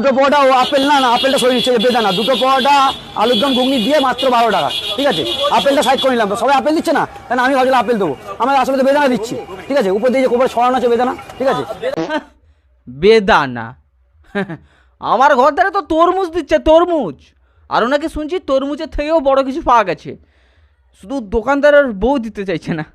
দুটো পরোটা ও আপেল না না, আপেলটা সরিয়ে দিচ্ছে বেদানা। দুটো পরোটা, আলুর দম, ঘুগনি দিয়ে মাত্র বারো টাকা। ঠিক আছে? আপেলটা সাইড করে নিলাম। তো সবাই আপেল দিচ্ছে না? কেন আমি ভাবছিলাম আপেল দেবো। আমার আসলে তো বেদানা দিচ্ছি। ঠিক আছে? উপর দিয়ে যে কোপার ছড়ানো আছে বেদানা, ঠিক আছে? বেদানা? আমার ঘর ধারে তো তরমুজ দিচ্ছে, তরমুজ। আর ওনাকে শুনছি তরমুজের থেকেও বড় কিছু পাওয়া গেছে। শুধু দোকানদারের বউ দিতে চাইছে না।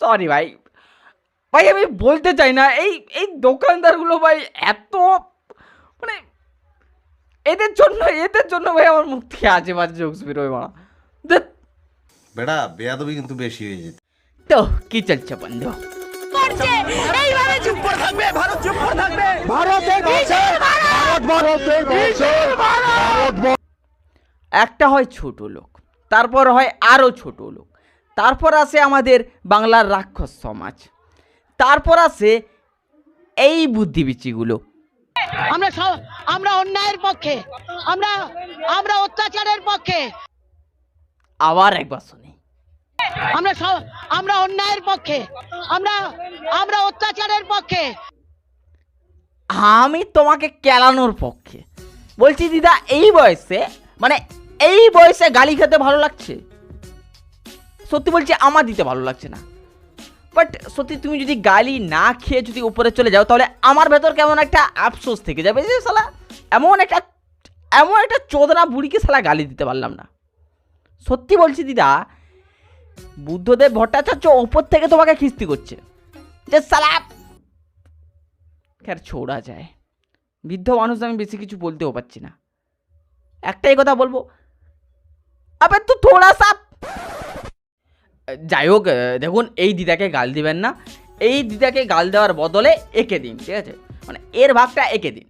সরি ভাই। ভাই আমি বলতে চাই না এই এই দোকানদারগুলো ভাই এত মানে এদের জন্য এদের জন্য ভাই আমার মুখ থেকে আজে বাজে জোকস বেরোয় মারা। বেটা বেয়াদবি কিন্তু বেশি হয়ে যেত। তো কি চলছে বন্ধু? এইভাবে চুপ করে থাকবে ভারত চুপ করে থাকবে। একটা হয় ছোট লোক তারপর হয় আরও ছোট লোক তারপর আসে আমাদের বাংলার রাক্ষস সমাজ। তারপর আসে এই বুদ্ধিবিচিগুলো। আমরা সব- আমরা অন্যায়ের পক্ষে আমরা আমরা অত্যাচারের পক্ষে। আবার একবার শুনি। আমরা সব- আমরা অন্যায়ের পক্ষে আমরা আমরা অত্যাচারের পক্ষে। আমি তোমাকে কেলানোর পক্ষে। বলছি দিদা এই বয়সে মানে এই বয়সে গালি খেতে ভালো লাগছে? সত্যি বলছি আমার দিতে ভালো লাগছে না। বাট সত্যি তুমি যদি গালি না খেয়ে যদি উপরে চলে যাও, তাহলে আমার ভেতর কেমন একটা আফসোস থেকে যাবে যে সালা এমন একটা এমন একটা চোদনা বুড়িকে সালা গালি দিতে পারলাম না। সত্যি বলছি, দিদা, বুদ্ধদেব ভট্টাচার্য ওপর থেকে তোমাকে খিস্তি করছে যে সালা খের ছোড়া যায়। বৃদ্ধ মানুষ আমি বেশি কিছু বলতেও পারছি না। একটাই কথা বলব, আবে তো থোড়া সা যাই হোক দেখুন, এই দিদাকে গাল দিবেন না। এই দিদাকে গাল দেওয়ার বদলে একে দিন, ঠিক আছে? মানে এর ভাগটা একে দিন।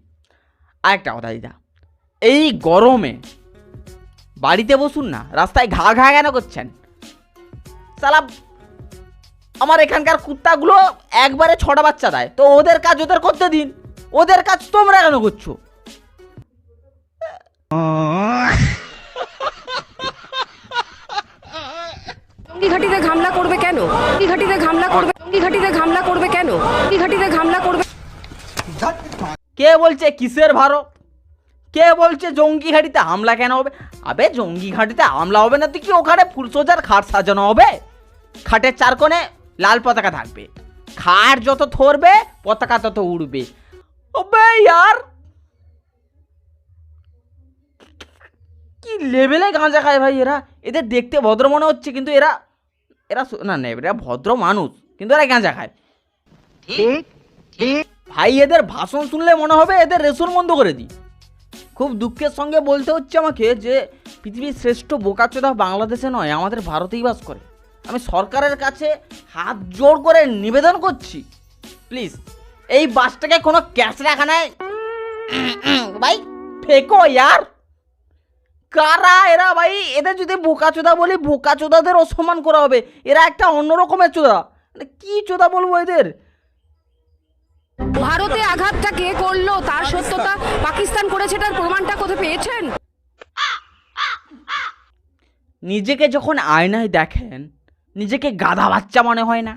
আর একটা কথা দিদা, এই গরমে বাড়িতে বসুন না, রাস্তায় ঘা ঘা কেন করছেন? সালা, আমার এখানকার কুত্তাগুলো একবারে ছটা বাচ্চা দেয়, তো ওদের কাজ ওদের করতে দিন। ওদের কাজ তোমরা কেন করছ? ঘাটিতে ঘামলা করবে কেন? ঘাটিতে ঘামলা করবে ঘাটিতে ঘামলা করবে কেন? ঘাটিতে ঘামলা করবে কে বলছে কিসের ভারত? কে বলছে জঙ্গি ঘাটিতে হামলা কেন হবে? আবে জঙ্গি ঘাটিতে হামলা হবে না তো কি ওখানে ফুলসোজার খাট সাজানো হবে? খাটের চার কোণে লাল পতাকা থাকবে। খাট যত ধরবে, পতাকা তত উড়বে। ওবে ইয়ার! কি লেভেলে গাঁজা খায় ভাই এরা? এদের দেখতে ভদ্র মনে হচ্ছে, কিন্তু এরা এরা না না এরা ভদ্র মানুষ কিন্তু এরা গাঁজা খায়। ভাই এদের ভাষণ শুনলে মনে হবে এদের রেশন বন্ধ করে দিই। খুব দুঃখের সঙ্গে বলতে হচ্ছে আমাকে যে পৃথিবীর শ্রেষ্ঠ বোকাচোদা বাংলাদেশে নয় আমাদের ভারতেই বাস করে। আমি সরকারের কাছে হাত জোর করে নিবেদন করছি। প্লিজ এই বাসটাকে কোনো ক্যাশ রাখা নাই। ভাই। ফেকো ইয়ার। কারা এরা ভাই? এদের যদি বোকাচোদা বলি বোকা বোকাচোদাদের অসম্মান করা হবে। এরা একটা অন্য রকমের চোদা। মানে কি চোদা বলব এদের? ভারতে আঘাতটা কে করল? তার সত্যতা পাকিস্তান করেছে তার প্রমাণটা কোথায় পেয়েছেন? নিজেকে যখন আয়নায় দেখেন নিজেকে গাধা বাচ্চা মনে হয় না?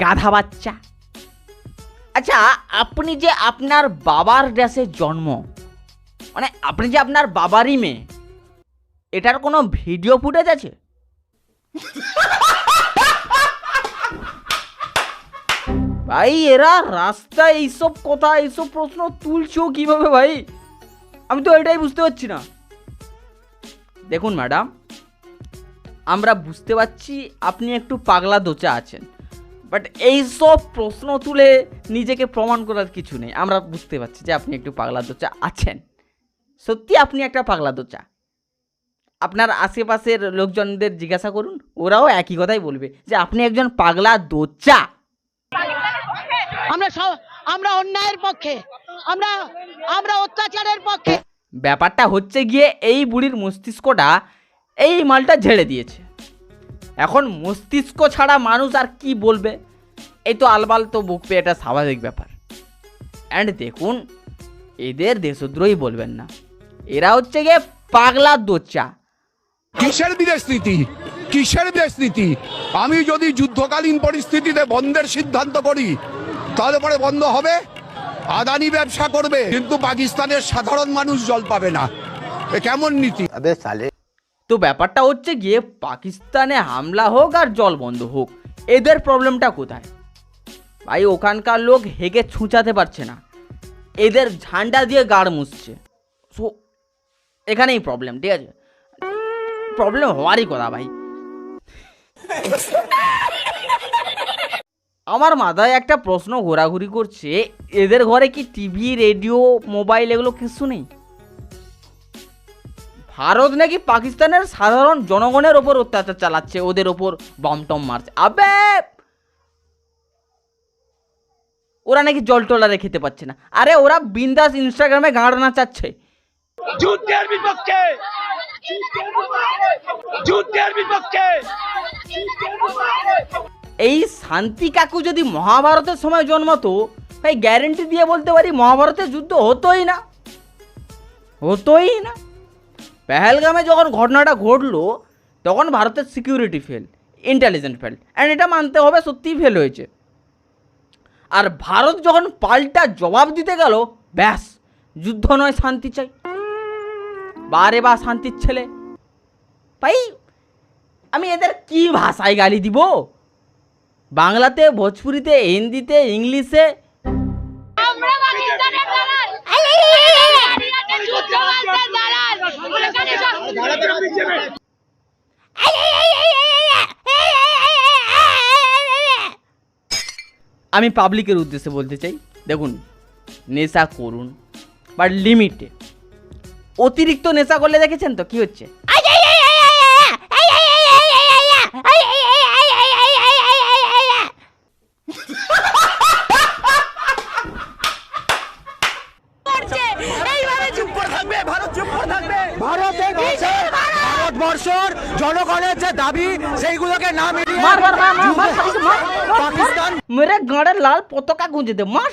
গাধা বাচ্চা। আচ্ছা আপনি যে আপনার বাবার দেশে জন্ম মানে আপনি যে আপনার বাবারই মেয়ে এটার কোনো ভিডিও ফুটেজ আছে? ভাই, এরা রাস্তায় এইসব কথা, এইসব প্রশ্ন তুলছো কীভাবে ভাই? আমি তো এটাই বুঝতে পারছি না। দেখুন ম্যাডাম, আমরা বুঝতে পারছি আপনি একটু পাগলা দোচা আছেন, বাট এইসব প্রশ্ন তুলে নিজেকে প্রমাণ করার কিছু নেই। আমরা বুঝতে পারছি যে আপনি একটু পাগলা দোচা আছেন। সত্যি আপনি একটা পাগলা দোচা। আপনার আশেপাশের লোকজনদের জিজ্ঞাসা করুন ওরাও একই কথাই বলবে যে আপনি একজন পাগলা দোচা আমরা আমরা অন্যায়ের পক্ষে আমরা আমরা অত্যাচারের পক্ষে। ব্যাপারটা হচ্ছে গিয়ে এই বুড়ির মস্তিষ্কটা এই মালটা ঝেড়ে দিয়েছে। এখন মস্তিষ্ক ছাড়া মানুষ আর কি বলবে? এই তো আলবাল তো বকবে এটা স্বাভাবিক ব্যাপার। অ্যান্ড দেখুন এদের দেশদ্রোহী বলবেন না। এরা হচ্ছে গিয়ে পাগলা দোচা কিসের বিদেশ নীতি? কিসের দেশ নীতি? আমি যদি যুদ্ধকালীন পরিস্থিতিতে বন্ধের সিদ্ধান্ত করি তাহলে পরে বন্ধ হবে আদানি ব্যবসা করবে কিন্তু পাকিস্তানের সাধারণ মানুষ জল পাবে না। এ কেমন নীতি? তো ব্যাপারটা হচ্ছে গিয়ে পাকিস্তানে হামলা হোক আর জল বন্ধ হোক এদের প্রবলেমটা কোথায়? ভাই ওখানকার লোক হেগে ছুঁচাতে পারছে না। এদের ঝান্ডা দিয়ে গাড় মুছছে। সো এখানেই প্রবলেম ঠিক আছে? প্রবলেম হওয়ারই কথা ভাই। আমার মাথায় একটা প্রশ্ন ঘোরাঘুরি করছে, এদের ঘরে কি টিভি রেডিও মোবাইল এগুলো কিছু নেই? ভারত নাকি পাকিস্তানের সাধারণ জনগণের ওপর অত্যাচার চালাচ্ছে, ওদের ওপর বম টম মারছে। আবে! ওরা নাকি জল টলারে খেতে পাচ্ছে না। আরে ওরা বিন্দাস ইনস্টাগ্রামে গাঁড় নাচাচ্ছে। যুদ্ধের বিপক্ষে! এই শান্তি কাকু যদি মহাভারতের সময় জন্মাতো ভাই গ্যারেন্টি দিয়ে বলতে পারি মহাভারতের যুদ্ধ হতোই না। হতোই না। পেহেলগামে যখন ঘটনাটা ঘটলো, তখন ভারতের security fail intelligent fail and এটা মানতে হবে সত্যিই ফেল হয়েছে। আর ভারত যখন পাল্টা জবাব দিতে গেল, ব্যাস, যুদ্ধ নয়, শান্তি চাই। বারে বা শান্তির ছেলে। ভাই আমি এদের কি ভাষায় গালি দিব? বাংলাতে ভোজপুরিতে হিন্দিতে ইংলিশে। আমি পাবলিকের উদ্দেশ্যে বলতে চাই দেখুন নেশা করুন বাট লিমিটে অতিরিক্ত নেশা করলে দেখেছেন তো কি হচ্ছে ভারতবর্ষর দাবি সেইগুলোকে মেরে লাল পতাকা গুঁজে দে মার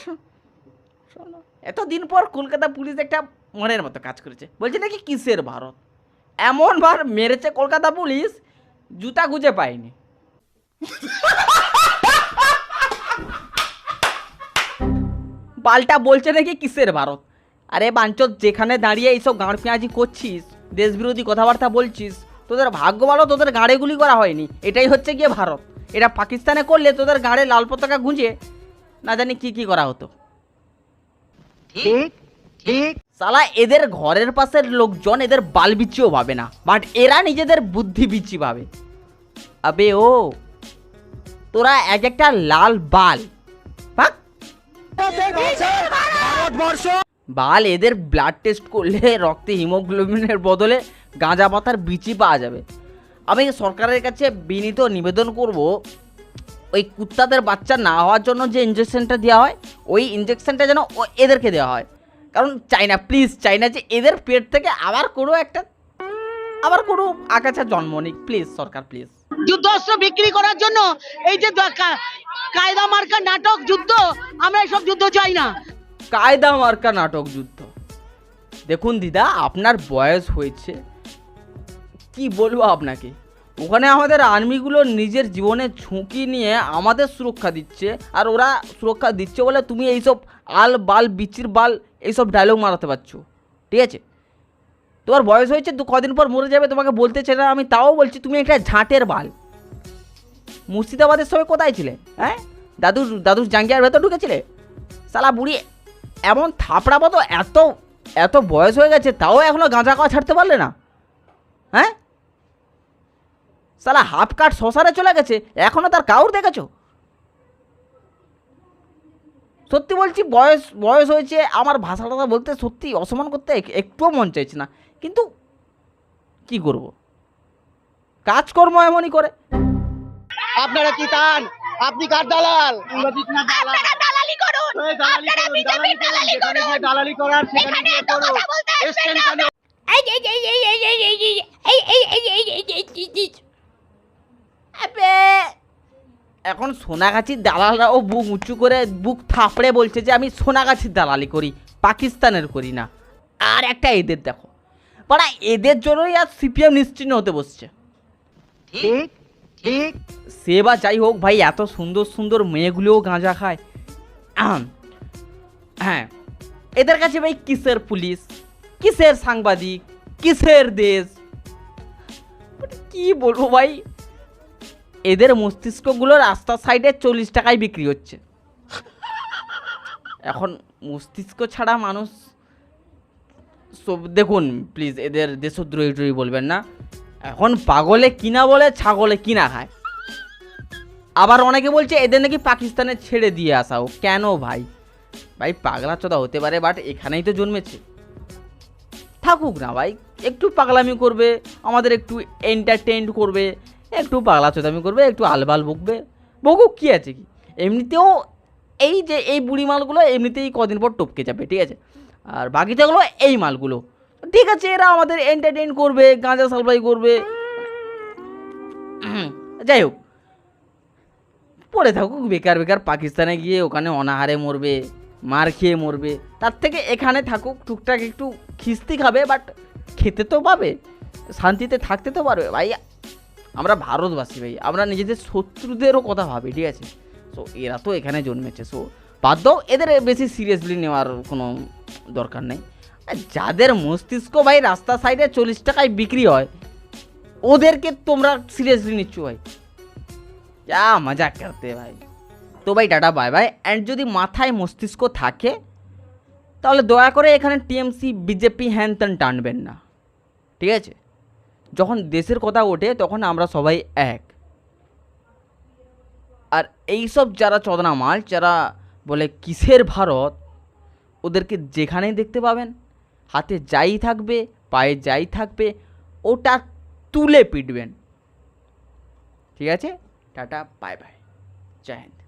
এত দিন পর কলকাতা পুলিশ একটা মনের মতো কাজ করেছে। বলছে নাকি কিসের ভারত? এমন বার মেরেছে কলকাতা পুলিশ, জুতা গুঁজে পায়নি। পাল্টা বলছে নাকি কিসের ভারত? আরে বাঞ্চত যেখানে দাঁড়িয়ে এইসব গাঁড় পেঁয়াজি করছিস, দেশবিরোধী কথাবার্তা বলছিস, তোদের ভাগ্য ভালো, তোদের গাঁড়ে গুলি করা হয়নি। এটাই হচ্ছে গিয়ে ভারত। এটা পাকিস্তানে করলে তোদের গাঁড়ে লাল পতাকা গুঁজে না জানি কি কি করা হতো। সালা, এদের ঘরের পাশের লোকজন এদের বাল বিচিও ভাবে না বাট এরা নিজেদের বুদ্ধি বিচি ভাবে। আবে ও, তোরা এক একটা লাল বাল। বাল এদের ব্লাড টেস্ট করলে রক্তে হিমোগ্লোবিনের বদলে গাঁজা পাতার বিচি পাওয়া যাবে। আমি সরকারের কাছে বিনীত নিবেদন করব, ওই কুত্তাদের বাচ্চা না হওয়ার জন্য যে ইঞ্জেকশনটা দেওয়া হয়, ওই ইঞ্জেকশনটা যেন এদেরকে দেওয়া হয়। কারণ চাইনা প্লিজ চাইনা যে এদের পেট থেকে আবার কোনো একটা আবার কোনো আগাছা জন্ম নিক প্লিজ সরকার প্লিজ যুদ্ধস্ত্র বিক্রি করার জন্য এই যে কায়দা মার্কা নাটক যুদ্ধ আমরা এসব যুদ্ধ চাই না। কায়দা মার্কা নাটক যুদ্ধ। দেখুন দিদা আপনার বয়স হয়েছে কি বলব আপনাকে? ওখানে আমাদের আর্মিগুলো নিজের জীবনের ঝুঁকি নিয়ে আমাদের সুরক্ষা দিচ্ছে, আর ওরা সুরক্ষা দিচ্ছে বলে তুমি এইসব আল বাল, বিচির বাল, এইসব ডায়লগ মারাতে পারছ। ঠিক আছে? তোমার বয়স হয়েছে, দু কদিন পর মরে যাবে, তোমাকে বলতে চাই না, আমি তাও বলছি তুমি একটা ঝাঁটের বাল। মুর্শিদাবাদের সময় কোথায় ছিলে? হ্যাঁ? দাদুর দাদুর জাঙ্গিয়ার ভেতর ঢুকেছিলে? সালা বুড়ি, এমন থাপড়াবো তো এত এত বয়স হয়ে গেছে, তাও এখনও গাঁজা খাওয়া ছাড়তে পারলে না? হ্যাঁ? সালা হাফ কাট শ্মশানে চলে গেছে এখনও তার কাউর দেখেছ সত্যি বলছি বয়স বয়স হয়েছে আমার ভাষা টাষা বলতে সত্যি অসম্মান করতে একটুও মন চাইছে না কিন্তু কি করব কাজকর্ম এমনই করে আপনারা কি তান আপনি কার দালাল আপনারা দালালি করুন আপনারা বিজেপির দালালি করুন দালালি করার এখানে এত কথা বলতে আসবেন না এই এই এই এই এই এই এই এই এই এই এই এই এই এই এই এই আবে এখন সোনাগাছির দালালরাও বুক উঁচু করে বুক থাপড়ে বলছে যে আমি সোনাগাছির দালালি করি পাকিস্তানের করি না। আর একটা এদের দেখো পাড়া এদের জন্যই আর সিপিএম নিশ্চিন্ন হতে বসছে। সে বা যাই হোক ভাই এত সুন্দর সুন্দর মেয়েগুলোও গাঁজা খায়। হ্যাঁ এদের কাছে ভাই কিসের পুলিশ? কিসের সাংবাদিক? কিসের দেশ? কি বলব ভাই? এদের মস্তিষ্কগুলো রাস্তার সাইডে চল্লিশ টাকায় বিক্রি হচ্ছে। এখন মস্তিষ্ক ছাড়া মানুষ সব, দেখুন প্লিজ এদের দেশদ্রোহী ট্রোহী বলবেন না। এখন পাগলে কিনা বলে ছাগলে কিনা খায়। আবার অনেকে বলছে, এদের নাকি পাকিস্তানে ছেড়ে দিয়ে আসাও কেন ভাই? ভাই, পাগলা চোদা হতে পারে বাট এখানেই তো জন্মেছে। থাকুক না ভাই, একটু পাগলামি করবে, আমাদের একটু এন্টারটেন করবে। একটু পাগলা চোদামি করবে, একটু আলবাল বকবে। বকুক, কী আছে কি? এমনিতেও এই যে এই বুড়ি মালগুলো এমনিতেই কদিন পর টপকে যাবে, ঠিক আছে? আর বাকিটাগুলো এই মালগুলো। ঠিক আছে, এরা আমাদের এন্টারটেইন করবে, গাঁজা সালবাই করবে। যাই হোক। পড়ে থাকুক, বেকার বেকার পাকিস্তানে গিয়ে ওখানে অনাহারে মরবে, মার খেয়ে মরবে। তার থেকে এখানে থাকুক, টুকটাক একটু খিস্তি খাবে বাট খেতে তো পাবে, শান্তিতে থাকতে তো পারবে। ভাই আমরা ভারতবাসী ভাই, আমরা নিজেদের শত্রুদেরও কথা ভাবি, ঠিক আছে? সো এরা তো এখানে জন্মেছে সো বাদ দাও, এদের বেশি সিরিয়াসলি নেওয়ার কোনো দরকার নেই। যাদের মস্তিষ্ক ভাই রাস্তা সাইডে চল্লিশ টাকায় বিক্রি হয়, ওদেরকে তোমরা সিরিয়াসলি নিচ্ছ ভাই। যা মজা করতে ভাই। তো ভাই, টাটা বাই বাই অ্যান্ড যদি মাথায় মস্তিষ্ক থাকে, তাহলে দয়া করে এখানে টিএমসি বিজেপি হ্যান ত্যান টানবেন না। ঠিক আছে? যখন দেশের কথা ওঠে, তখন আমরা সবাই এক। আর এইসব যারা চদনা মাল যারা বলে কিসের ভারত, ওদেরকে যেখানেই দেখতে পাবেন, হাতে যাই থাকবে, পায়ে যাই থাকবে, ওটা তুলে পিটবেন। ঠিক আছে? Tata, bye bye. জয় হিন্দ।